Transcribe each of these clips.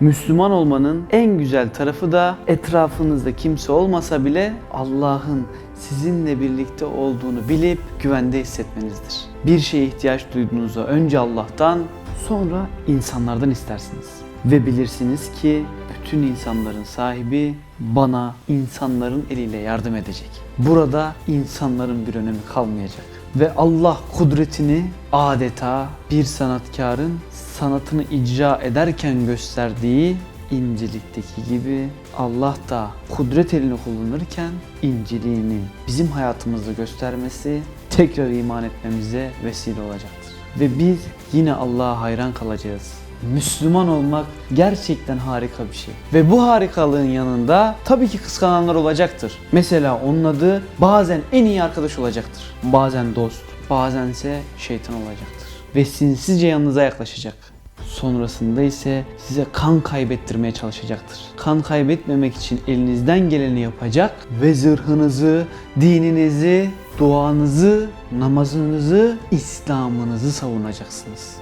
Müslüman olmanın en güzel tarafı da etrafınızda kimse olmasa bile Allah'ın sizinle birlikte olduğunu bilip güvende hissetmenizdir. Bir şeye ihtiyaç duyduğunuzda önce Allah'tan sonra insanlardan istersiniz. Ve bilirsiniz ki bütün insanların sahibi bana insanların eliyle yardım edecek. Burada insanların bir önemi kalmayacak. Ve Allah kudretini adeta bir sanatkarın sanatını icra ederken gösterdiği incelikteki gibi Allah da kudret elini kullanırken inceliğini bizim hayatımızda göstermesi tekrar iman etmemize vesile olacaktır. Ve biz yine Allah'a hayran kalacağız. Müslüman olmak gerçekten harika bir şey. Ve bu harikalığın yanında tabii ki kıskananlar olacaktır. Mesela onun adı bazen en iyi arkadaş olacaktır. Bazen dost, bazense şeytan olacaktır. Ve sinsizce yanınıza yaklaşacak. Sonrasında ise size kan kaybettirmeye çalışacaktır. Kan kaybetmemek için elinizden geleni yapacak ve zırhınızı, dininizi, duanızı, namazınızı, İslam'ınızı savunacaksınız.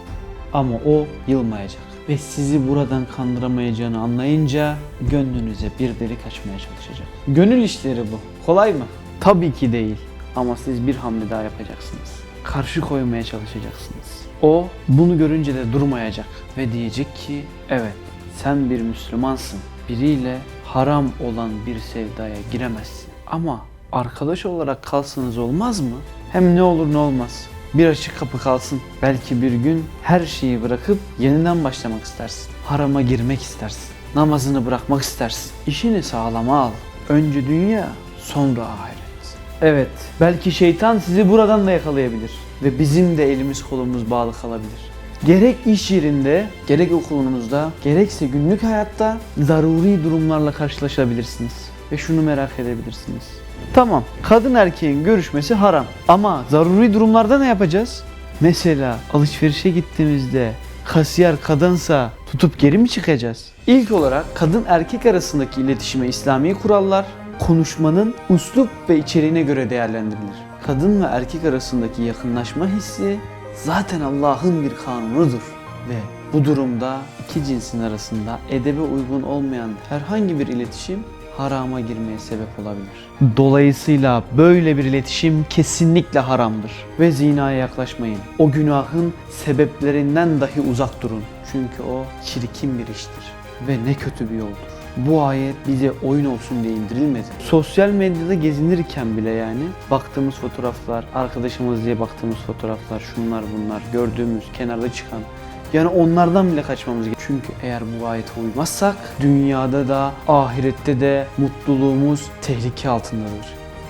Ama o yılmayacak. Ve sizi buradan kandıramayacağını anlayınca gönlünüze bir delik açmaya çalışacak. Gönül işleri bu. Kolay mı? Tabii ki değil. Ama siz bir hamle daha yapacaksınız. Karşı koymaya çalışacaksınız. O bunu görünce de durmayacak ve diyecek ki evet sen bir Müslümansın. Biriyle haram olan bir sevdaya giremezsin. Ama arkadaş olarak kalsanız olmaz mı? Hem ne olur ne olmaz. Bir açık kapı kalsın. Belki bir gün her şeyi bırakıp yeniden başlamak istersin. Harama girmek istersin. Namazını bırakmak istersin. İşini sağlama al. Önce dünya, sonra ahiret. Evet, belki şeytan sizi buradan da yakalayabilir. Ve bizim de elimiz kolumuz bağlı kalabilir. Gerek iş yerinde, gerek okulunuzda, gerekse günlük hayatta zaruri durumlarla karşılaşabilirsiniz. Ve şunu merak edebilirsiniz. Tamam, kadın erkeğin görüşmesi haram. Ama zaruri durumlarda ne yapacağız? Mesela alışverişe gittiğimizde kasiyer kadınsa tutup geri mi çıkacağız? İlk olarak kadın erkek arasındaki iletişime İslami kurallar, konuşmanın uslup ve içeriğine göre değerlendirilir. Kadın ve erkek arasındaki yakınlaşma hissi zaten Allah'ın bir kanunudur ve bu durumda iki cinsin arasında edebe uygun olmayan herhangi bir iletişim harama girmeye sebep olabilir. Dolayısıyla böyle bir iletişim kesinlikle haramdır ve zinaya yaklaşmayın. O günahın sebeplerinden dahi uzak durun. Çünkü o çirkin bir iştir ve ne kötü bir yoldur. Bu ayet bize oyun olsun diye indirilmedi. Sosyal medyada gezinirken bile yani baktığımız fotoğraflar, arkadaşımız diye baktığımız fotoğraflar, şunlar bunlar, gördüğümüz, kenarda çıkan yani onlardan bile kaçmamız gerekiyor. Çünkü eğer bu ayete uymazsak dünyada da ahirette de mutluluğumuz tehlike altındadır.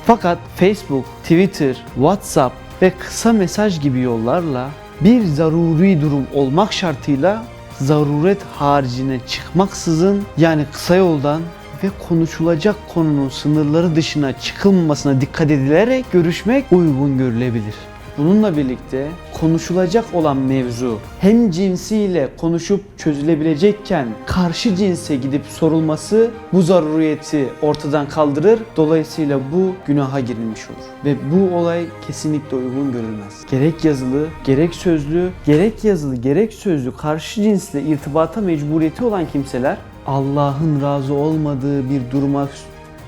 Fakat Facebook, Twitter, WhatsApp ve kısa mesaj gibi yollarla bir zaruri durum olmak şartıyla zaruret haricine çıkmaksızın yani kısa yoldan ve konuşulacak konunun sınırları dışına çıkılmamasına dikkat edilerek görüşmek uygun görülebilir. Bununla birlikte konuşulacak olan mevzu hem cinsiyle konuşup çözülebilecekken karşı cinse gidip sorulması bu zaruriyeti ortadan kaldırır. Dolayısıyla bu günaha girilmiş olur. Ve bu olay kesinlikle uygun görülmez. Gerek yazılı, gerek sözlü, gerek yazılı, gerek sözlü karşı cinsle irtibata mecburiyeti olan kimseler Allah'ın razı olmadığı bir duruma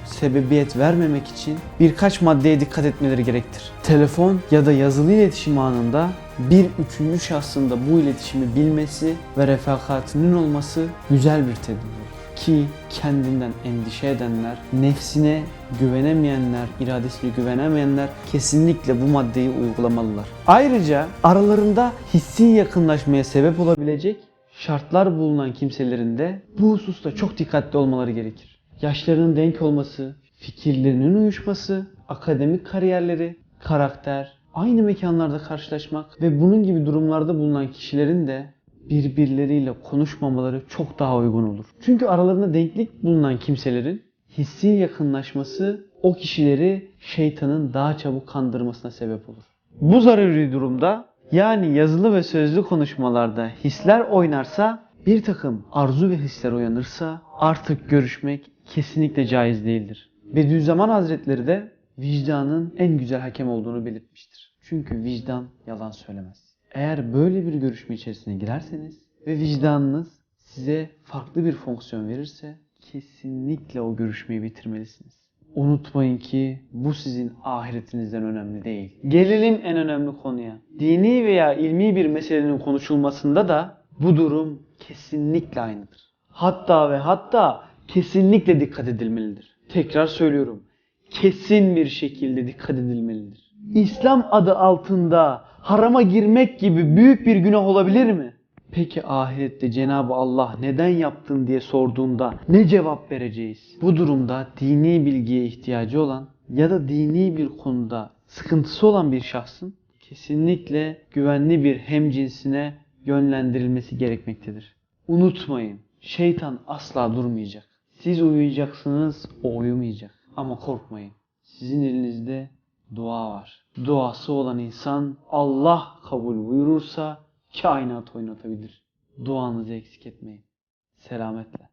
sebebiyet vermemek için birkaç maddeye dikkat etmeleri gerektir. Telefon ya da yazılı iletişim anında bir üçüncü şahsın da bu iletişimi bilmesi ve refakatinin olması güzel bir tedbir ki kendinden endişe edenler, nefsine güvenemeyenler, iradesine güvenemeyenler kesinlikle bu maddeyi uygulamalılar. Ayrıca aralarında hissi yakınlaşmaya sebep olabilecek şartlar bulunan kimselerin de bu hususta çok dikkatli olmaları gerekir yaşlarının denk olması, fikirlerinin uyuşması, akademik kariyerleri, karakter, aynı mekanlarda karşılaşmak ve bunun gibi durumlarda bulunan kişilerin de birbirleriyle konuşmamaları çok daha uygun olur. Çünkü aralarında denklik bulunan kimselerin hissi yakınlaşması o kişileri şeytanın daha çabuk kandırmasına sebep olur. Bu zaruri durumda yani yazılı ve sözlü konuşmalarda hisler oynarsa bir takım arzu ve hisler uyanırsa artık görüşmek kesinlikle caiz değildir. Bediüzzaman Hazretleri de vicdanın en güzel hakem olduğunu belirtmiştir. Çünkü vicdan yalan söylemez. Eğer böyle bir görüşme içerisine girerseniz ve vicdanınız size farklı bir fonksiyon verirse kesinlikle o görüşmeyi bitirmelisiniz. Unutmayın ki bu sizin ahiretinizden önemli değil. Gelelim en önemli konuya. Dini veya ilmi bir meselenin konuşulmasında da bu durum kesinlikle aynıdır. Hatta ve hatta kesinlikle dikkat edilmelidir. Tekrar söylüyorum. Kesin bir şekilde dikkat edilmelidir. İslam adı altında harama girmek gibi büyük bir günah olabilir mi? Peki ahirette Cenab-ı Allah neden yaptın diye sorduğunda ne cevap vereceğiz? Bu durumda dini bilgiye ihtiyacı olan ya da dini bir konuda sıkıntısı olan bir şahsın kesinlikle güvenli bir hemcinsine yönlendirilmesi gerekmektedir. Unutmayın, şeytan asla durmayacak. Siz uyuyacaksınız, o uyumayacak. Ama korkmayın. Sizin elinizde dua var. Duası olan insan Allah kabul buyurursa kainat oynatabilir. Duanızı eksik etmeyin. Selametle.